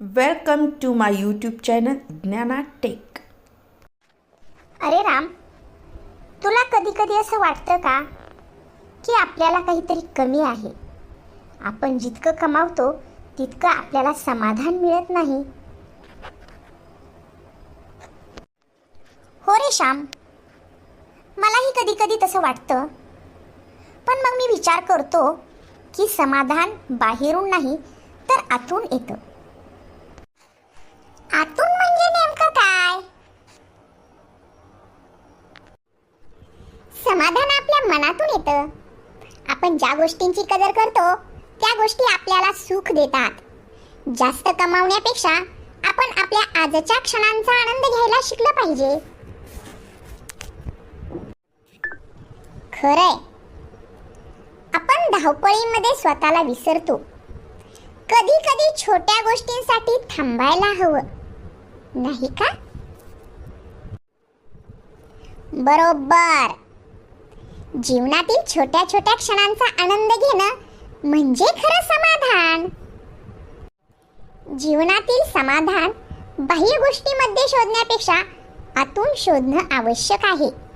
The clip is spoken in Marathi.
Welcome to my YouTube channel Dnyana tech अरे राम तुला कधी कधी असं वाटतं का की आपल्याला काहीतरी कमी आहे? आपण जितकं कमावतो तितकं आपल्याला समाधान मिळत नाही. हो रे श्याम मलाही कधी कधी तसं वाटतं. पण मग मी विचार करतो की समाधान बाहेरून नाही तर आतून येतं आतून म्हणजे नेमकं काय समाधान आपल्या मनातून येतं. आपण ज्या गोष्टींची कदर करतो त्या गोष्टी आपल्याला सुख देतात. जास्त कमावण्यापेक्षा आपण आपल्या आजच्या क्षणांचा आनंद घ्यायला शिकलं पाहिजे. खरंय. आपण धावपळीमध्ये स्वतःला विसरतो. कधी कधी छोट्या गोष्टींसाठी थांबायला हवं. नाही का? बरोबर. जीवनातील छोट्या छोट्या क्षणांचा आनंद घेणं म्हणजे खरं समाधान. जीवनातील समाधान बाह्य गोष्टीमध्ये शोधण्यापेक्षा आतून शोधणं आवश्यक आहे.